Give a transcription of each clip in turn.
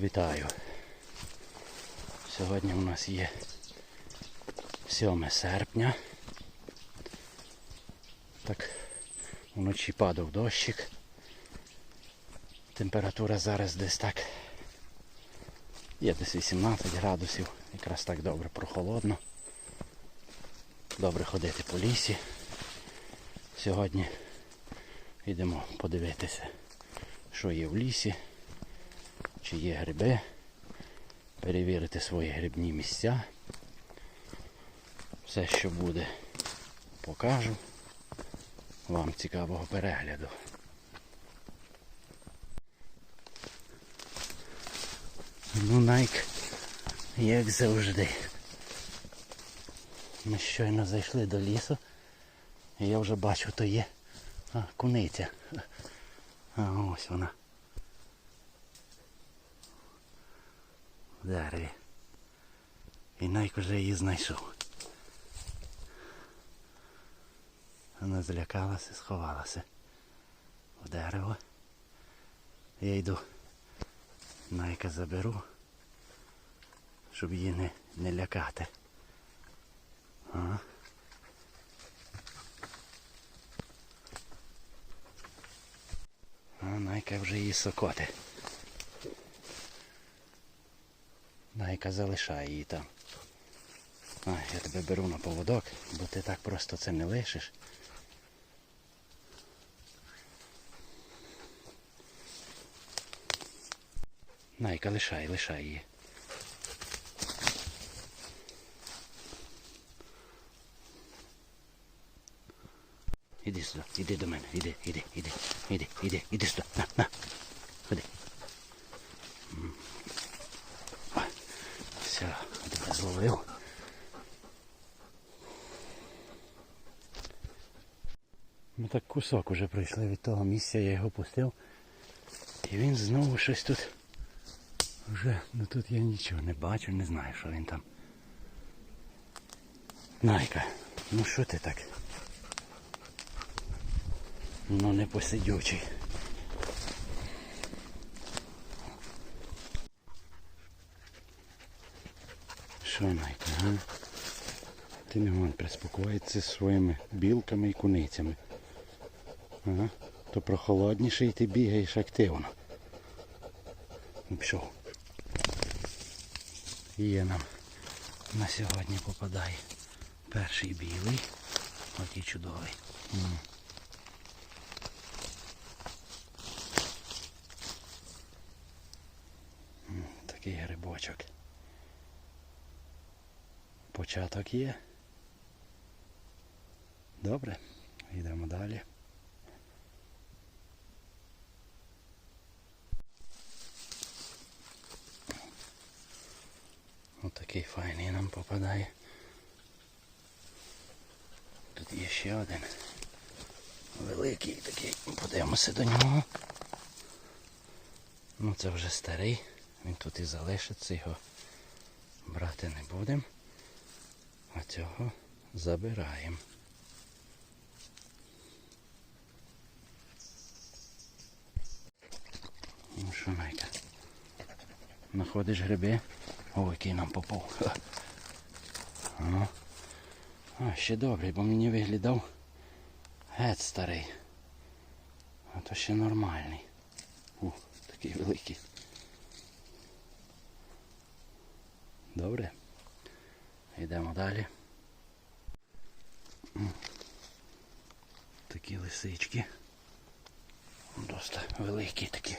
Вітаю. Сьогодні у нас є 7 серпня. Так, вночі падав дощик. Температура зараз десь так. Є десь 18 градусів. Якраз так добре прохолодно. Добре ходити по лісі. Сьогодні йдемо подивитися, що є в лісі, чи є гриби, перевірити свої грибні місця. Все, що буде, покажу. Вам цікавого перегляду. Ну, Найк, як завжди. Ми щойно зайшли до лісу. І я вже бачу, то є а, куниця. А ось вона. Дереві. І Найк вже її знайшов. Вона злякалася, сховалася в дерево. Я йду. Найка заберу, щоб її не, не лякати. Ага. А Найка вже її сокоти. Найка залишає її там. А, я тебе беру на поводок, бо ти так просто це не лишиш. Найка, лишай, лишай її. Іди сюди, іди до мене, іди, іди, іди, іди, іди, іди сюди, на, на, ходи. М. Ой, Все, я тебе зловив. Ми так кусок уже пройшли від того місця, я його пустив. І він знову щось тут. Вже, ну тут я нічого не бачу, не знаю, що він там. Найка, ну що ти так? Ну не посидючий. Ти не вон приспокоїться зі своїми білками і куницями. Ага. То прохолодніше і ти бігаєш активно. Ну, Пішов. Є нам на сьогодні попадає перший білий. Який чудовий. М. М, Такий грибочок. Початок є. Добре, йдемо далі. Отакий файний нам попадає. Тут є ще один. Великий такий. Подивимося до нього. Ну це вже старий. Він тут і залишиться, його брати не будемо. А цього забираємо. Ну що, Найка? Знаходиш гриби? О, який нам попав. Ага. А, ще добрий, бо мені виглядав геть старий. А то ще нормальний. Ух, такий великий. Добре. Йдемо далі. Такі лисички. Доста великі такі.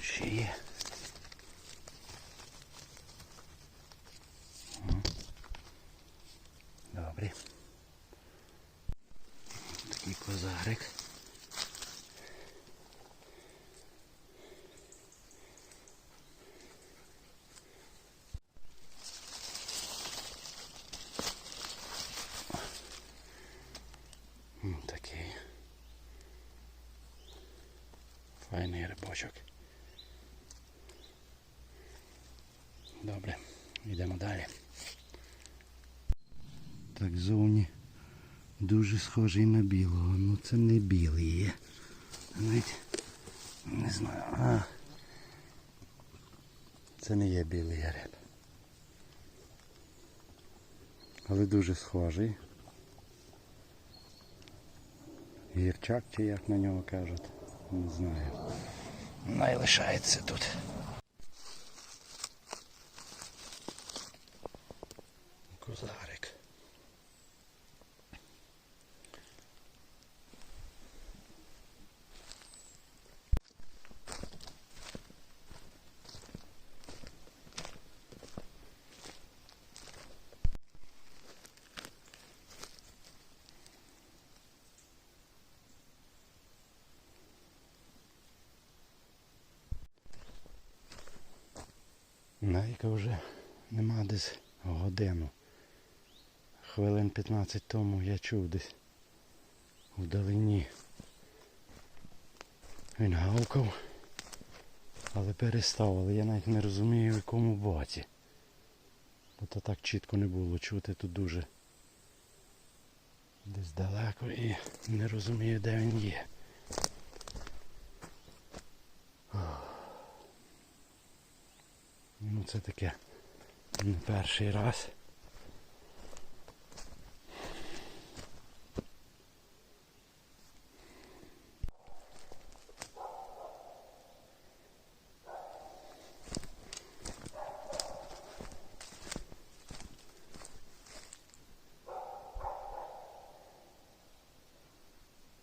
Ще є. Добре. Такий козарик. М, Такий. Файний рибочок. Добре, йдемо далі. Так зовні дуже схожий на білого. Ну це не білий є. Навіть не знаю. А. Це не є білий гриб. Але дуже схожий. Гірчак чи як на нього кажуть. Не знаю. Най лишається тут. Найка вже нема десь годину. Хвилин 15 тому я чув десь вдалині. Він гавкав, але перестав, але я навіть не розумію в якому боці. Бо то так чітко не було чути тут дуже десь далеко і не розумію де він є. Це таке не перший раз.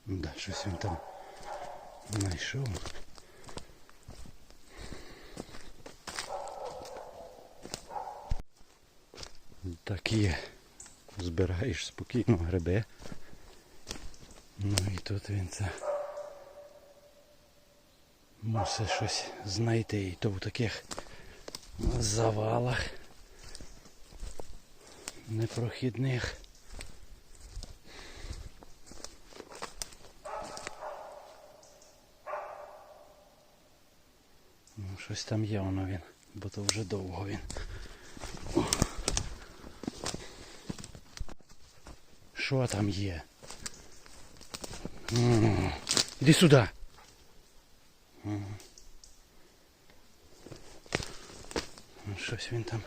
Да, щось він там знайшов. Такі збираєш спокійно гриби. Ну і тут він це мусить щось знайти. І то в таких завалах непрохідних. Ну, щось там є воно він, бо то вже довго він. Що там є? Іди сюди. Щось він там.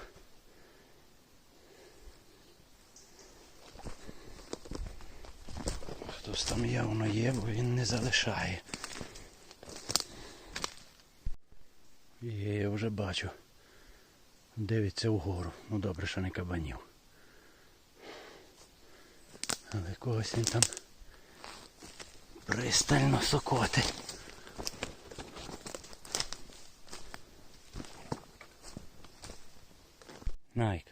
Хтось там явно є, бо він не залишає. Є, я вже бачу. Дивиться вгору. Ну добре, що не кабанів. Але когось він там пристально сокотить. Найк,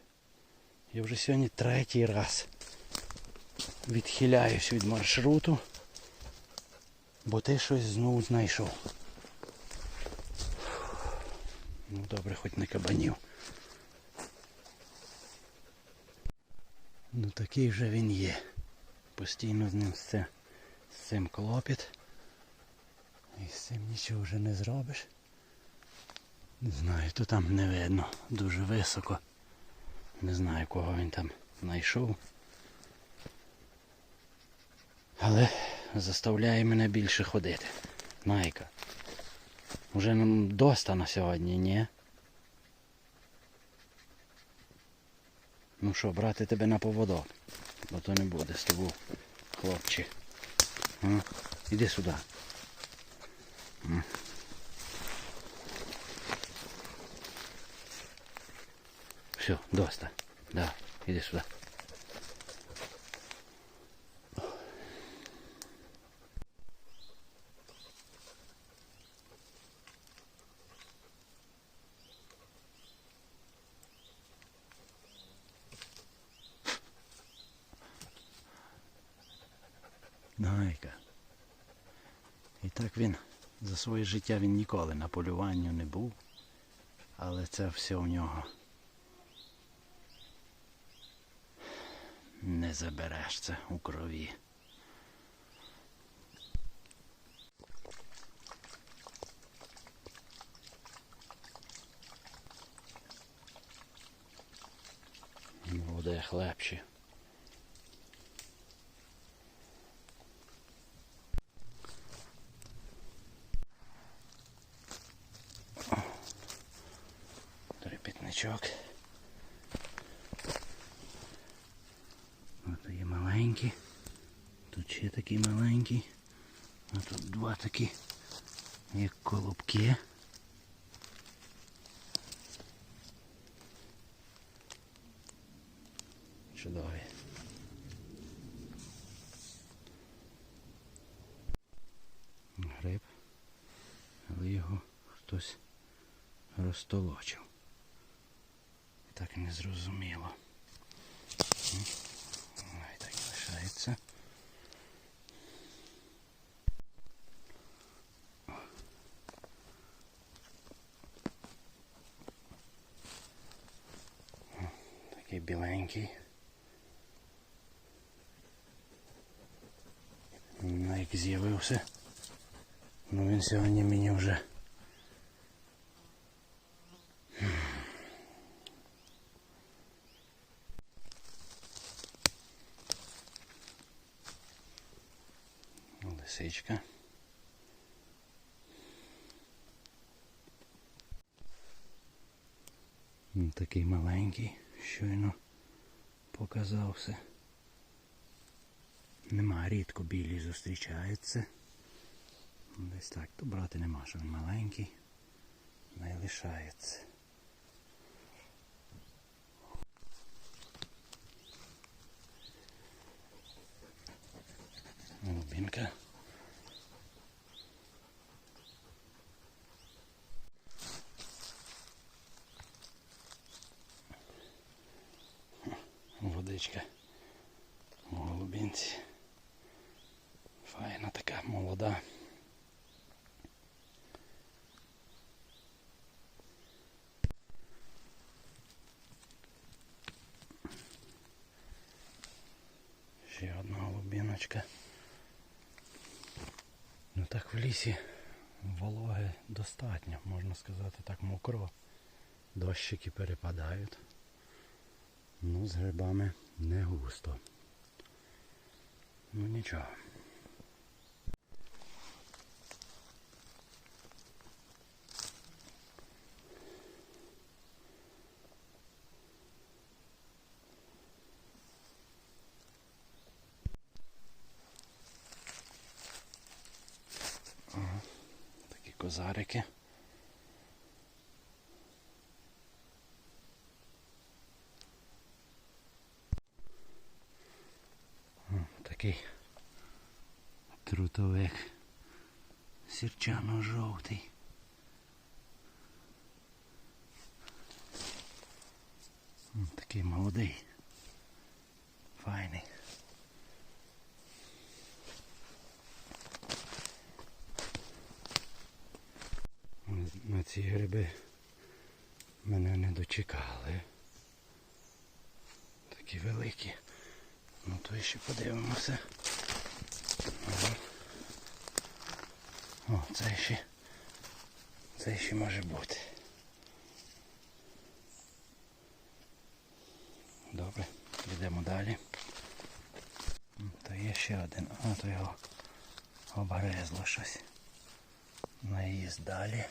я вже сьогодні третій раз відхиляюсь від маршруту, бо ти щось знову знайшов. Ну добре, хоч не кабанів. Ну такий вже він є. Постійно з ним це, з цим клопіт. І з цим нічого вже не зробиш. Не знаю, то там не видно. Дуже високо. Не знаю, кого він там знайшов. Але заставляє мене більше ходити. Найка. Уже нам доста на сьогодні, ні? Ну що, брати тебе на поводок, бо то не буде з тобою, хлопче. Іди сюди. Все, доста. Да, іди сюди. Гайка. І так він за своє життя він ніколи на полюванню не був, але це все у нього не забереш це у крові. Буде хлебче. Черв'ячок. Ось є маленькі. Тут ще такий маленький. А тут два такі, як колобки. Чудові. Гриб, але його хтось розтолочив. Так не зрозуміло. Ай, так і лишається. Такий біленький. Ну, як з'явився. Ну він сьогодні мені вже. Лисичка. Ну, Такий маленький, щойно показався. Нема, рідко білі зустрічаються. Десь так, то брати нема, що він маленький, не лишається. Голубінка. Водичка у. Файна така молода. Ще одна голубіночка. Ну так в лісі вологи достатньо, можна сказати, так мокро. Дощики перепадають. Ну, з грибами не густо. Ну нічого. Ага, Такі козарики. О, Такий трутовик сірчано-жовтий. Такий молодий. Файний. На ці гриби мене не дочекали. Такі великі. Ну то ще подивимося. О, це ще. Це ще може бути. Добре, йдемо далі. То є ще один. А, то його обгрезло щось. Наїзд далі.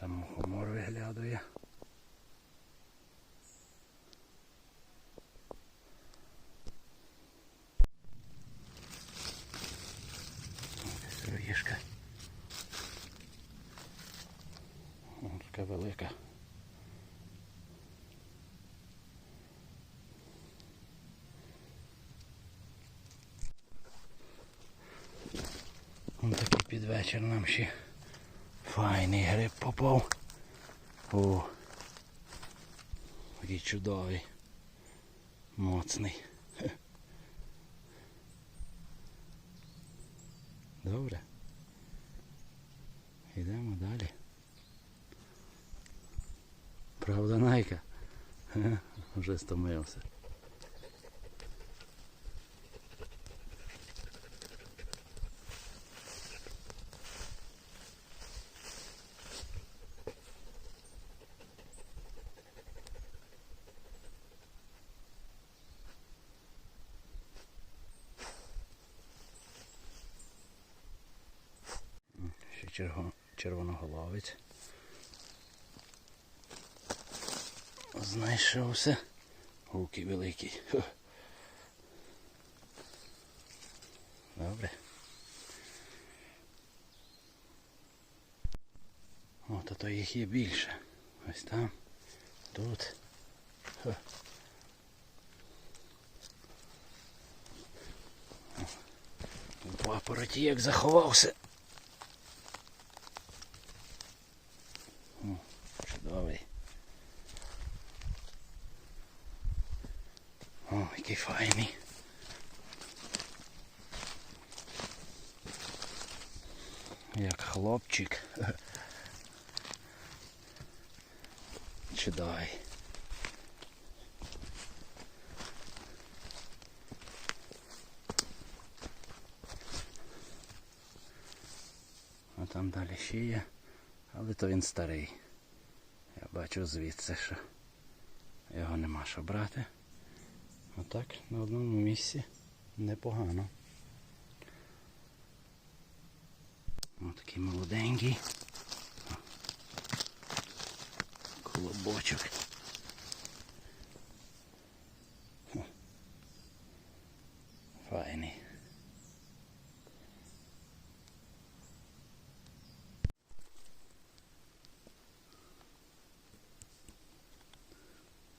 Там мухомор виглядує. Сироїшка. Така велика. Ось такий під вечір нам ще файний гриб попав. О, такий чудовий, моцний. Добре. Йдемо далі. Правда, Найка? Вже стомився. Ще черго- червоноголовець. Знайшовся. Гуки великий. Добре. О, то, то їх є більше. Ось там, тут. У папороті як заховався. О, чудовий. О, який файний. Як хлопчик. Чудовий. А там далі ще є, але то він старий. Я бачу звідси, що його нема що брати. Отак на одному місці непогано. Ось такий молоденький. Колобочок. Файний.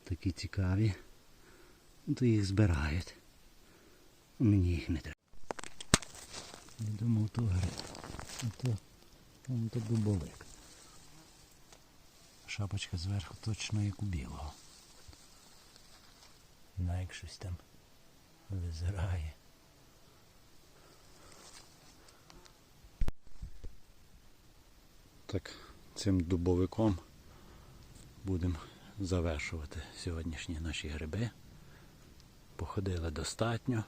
Такі цікаві. Ну, То їх збирають. Мені їх не треба. Я думав, то гриб. А то, вон то дубовик. Шапочка зверху точно як у білого. На як щось там визирає. Так, цим дубовиком будемо завершувати сьогоднішні наші гриби. Походили достатньо.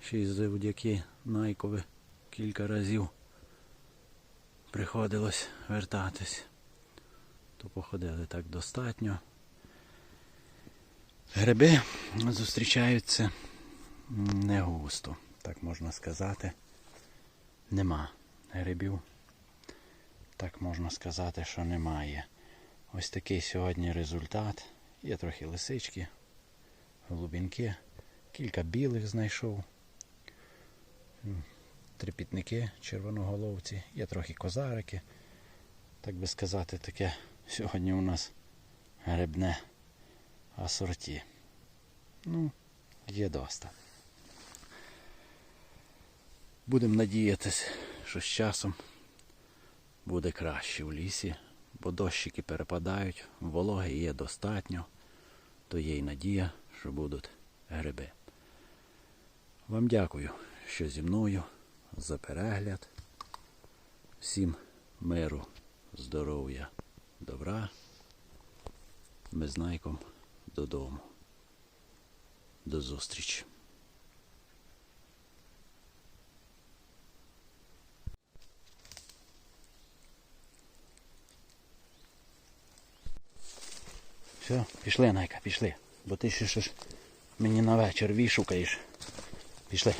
Ще й завдяки Найкові кілька разів приходилось вертатись. То походили так достатньо. Гриби зустрічаються не густо, так можна сказати. Нема грибів. Так можна сказати, що немає. Ось такий сьогодні результат. Є трохи лисички, голубінки, кілька білих знайшов. М, Трипітники червоноголовці, є трохи козарики. Так би сказати, таке сьогодні у нас грибне асорті. Ну, є доста. Будемо надіятися, що з часом буде краще в лісі, бо дощики перепадають, вологи є достатньо, то є й надія, що будуть гриби. Вам дякую, що зі мною за перегляд. Всім миру, здоров'я, добра. Ми з Найком додому. До зустрічі. Все, пішли, Найка, пішли. Бо ти ще ж мені на вечір вішукаєш. Пішли.